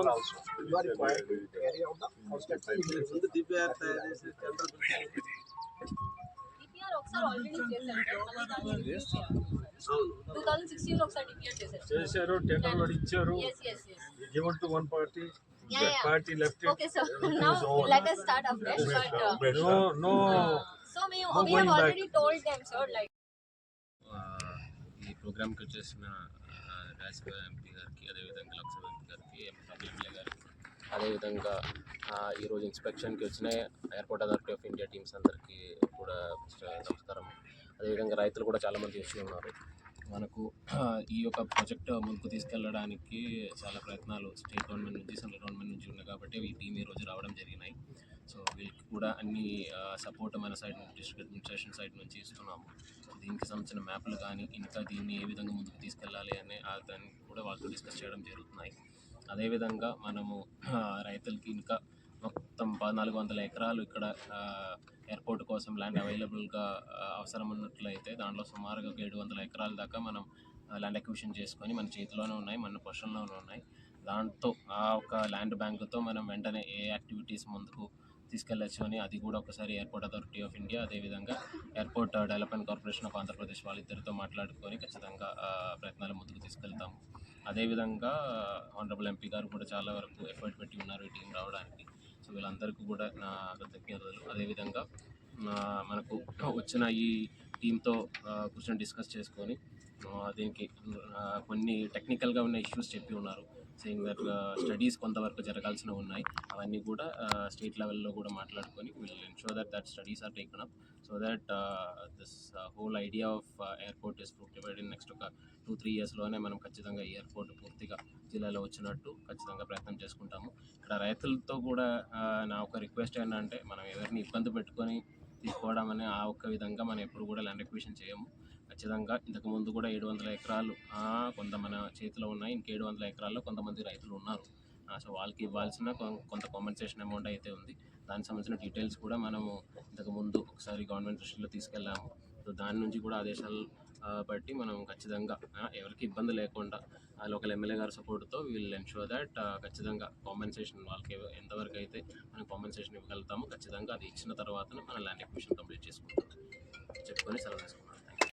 Where the ones You are required to carry out the construction engineering. ముందు DPR తయారు చేసి tender DPR ఒకసారి already చేశారు మళ్ళీ దాన్ని టూ థౌసండ్ సిక్స్టీన్ లో ఒకసారి డిపిఆర్ చేశారు చేశారు టెండర్ కూడా ఇచ్చారు yes yes yes given to one party Yeah, yeah. Party left okay so now let us start afresh but uh, no no so we, No we have going back. already told them sir like ఆ, ఈ ప్రోగ్రామ్కి వచ్చేసిన ఆ, Rajya Sabha MP గారికి అదేవిధంగా Lok Sabha MP గారికి MLA గారికి అదేవిధంగా ఈరోజు ఇన్స్పెక్షన్కి వచ్చిన airport authority of India teams అందరికీ కూడా నమస్కారం అదేవిధంగా రైతులు కూడా చాలామంది వచ్చి ఉన్నారు మనకు ఈ యొక్క ప్రాజెక్ట్ ముందుకు తీసుకెళ్ళడానికి చాలా ప్రయత్నాలు స్టేట్ గవర్నమెంట్ నుంచి సెంట్రల్ గవర్నమెంట్ నుంచి ఉన్నాయి కాబట్టి ఈ టీం ఈరోజు రావడం జరిగినాయి. సో వీళ్ళకి కూడా అన్ని సపోర్ట్ మన సైడ్ నుంచి డిస్ట్రిక్ట్ అడ్మినిస్ట్రేషన్ సైడ్ నుంచి ఇస్తున్నాము. దీనికి సంబంధించిన మ్యాప్లు కానీ ఇంకా దీన్ని ఏ విధంగా ముందుకు తీసుకెళ్ళాలి అనే దాన్ని కూడా వాళ్ళతో డిస్కస్ చేయడం జరుగుతున్నాయి. అదేవిధంగా మనము రైతులకి ఇంకా మొత్తం పద్నాలుగు వందల ఎకరాలు ఇక్కడ ఎయిర్పోర్ట్ కోసం ల్యాండ్ అవైలబుల్గా అవసరం ఉన్నట్లయితే దాంట్లో సుమారుగా ఒక ఏడు వందల ఎకరాల దాకా మనం ల్యాండ్ అక్విజిషన్ చేసుకొని మన చేతిలోనే ఉన్నాయి మన పొషన్లోనే ఉన్నాయి. దాంతో ఆ ఒక ల్యాండ్ బ్యాంకుతో మనం వెంటనే ఏ యాక్టివిటీస్ ముందుకు తీసుకెళ్ళచ్చు అని అది కూడా ఒకసారి ఎయిర్పోర్ట్ అథారిటీ ఆఫ్ ఇండియా అదేవిధంగా airport development corporation of Andhra Pradesh వాళ్ళిద్దరితో మాట్లాడుకొని ఖచ్చితంగా ప్రయత్నాలు ముందుకు తీసుకెళ్తాము. అదేవిధంగా ఆనరబుల్ ఎంపీ గారు కూడా చాలా వరకు ఎఫర్ట్ పెట్టి ఉన్నారు ఈ టీం రావడానికి. వీళ్ళందరికీ కూడా నా కృతజ్ఞతలు. అదేవిధంగా మనకు వచ్చిన ఈ టీంతో కూర్చొని డిస్కస్ చేసుకొని దీనికి కొన్ని టెక్నికల్గా ఉన్న ఇష్యూస్ చెప్పి ఉన్నారు. సేయింగ్ స్టడీస్ కొంతవరకు జరగాల్సినవి ఉన్నాయి. అవన్నీ కూడా స్టేట్ లెవెల్లో కూడా మాట్లాడుకొని will ensure that that studies are taken up so that this whole idea of airport is fruitified in next ఒక టూ త్రీ ఇయర్స్లోనే మనం ఖచ్చితంగా ఈ ఎయిర్పోర్ట్ పూర్తిగా జిల్లాలో వచ్చినట్టు ఖచ్చితంగా ప్రయత్నం చేసుకుంటాము. రైతులతో కూడా నా ఒక రిక్వెస్ట్ ఏంటంటే మనం ఎవరిని ఇబ్బంది పెట్టుకొని తీసుకోవడం అనే ఆ ఒక్క విధంగా మనం ఎప్పుడు కూడా ల్యాండ్ ఎక్విషన్ చేయము. ఖచ్చితంగా ఇంతకు ముందు కూడా ఏడు వందల ఎకరాలు కొంత మన చేతిలో ఉన్నాయి. ఇంకేడు వందల ఎకరాల్లో కొంతమంది రైతులు ఉన్నారు. ఆ, సో వాళ్ళకి ఇవ్వాల్సిన కొంత కాంపెన్సేషన్ అమౌంట్ అయితే ఉంది. దానికి సంబంధించిన డీటెయిల్స్ కూడా మనము ఇంతకు ముందు ఒకసారి గవర్నమెంట్ దృష్టిలో తీసుకెళ్ళాము. సో దాని నుంచి కూడా ఆదేశాలు బట్టి మనం ఖచ్చితంగా ఎవరికి ఇబ్బంది లేకుండా ఆ లోకల్ ఎమ్మెల్యే గారి సపోర్ట్తో వీల్ ఎన్షూర్ దట్ ఖచ్చితంగా కాంపెన్సేషన్ వాళ్ళకి ఎంతవరకు అయితే మనం కాంపెన్సేషన్ ఇవ్వగలుగుతామో ఖచ్చితంగా అది ఇచ్చిన తర్వాత మన ల్యాండ్ ఎక్విషన్ కంప్లీట్ చేసుకుంటాం. చెప్పుకొని సెలవు తీసుకుంటాం